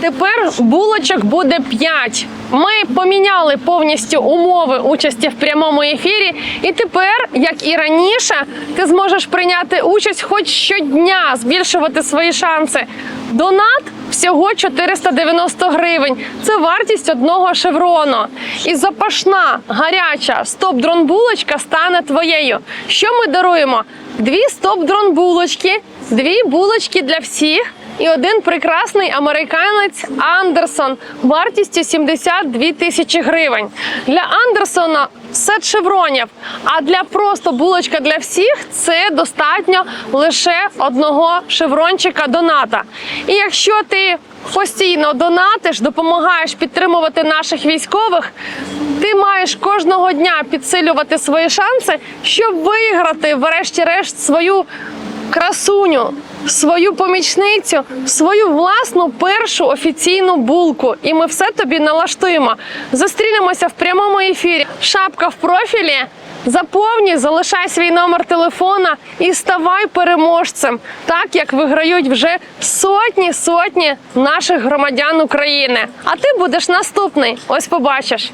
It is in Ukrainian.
Тепер булочок буде 5. Ми поміняли повністю умови участі в прямому ефірі, і тепер, як і раніше, ти зможеш прийняти участь хоч щодня, збільшувати свої шанси. Донат всього 490 гривень. Це вартість одного шеврону. І запашна гаряча стоп-дрон булочка стане твоєю. Що ми даруємо? Дві стоп-дрон булочки, дві булочки для всіх. І один прекрасний американець Андерсон вартістю 72 тисячі гривень. Для Андерсона сет шевронів, а для просто булочка для всіх це достатньо лише одного шеврончика доната. І якщо ти постійно донатиш, допомагаєш підтримувати наших військових, ти маєш кожного дня підсилювати свої шанси, щоб виграти, врешті-решт, свою красуню, свою помічницю, свою власну першу офіційну булку. І ми все тобі налаштуємо. Зустрінемося в прямому ефірі. Шапка в профілі. Заповнюй, залишай свій номер телефона і ставай переможцем, так як виграють вже сотні сотні наших громадян України. А ти будеш наступний. Ось побачиш.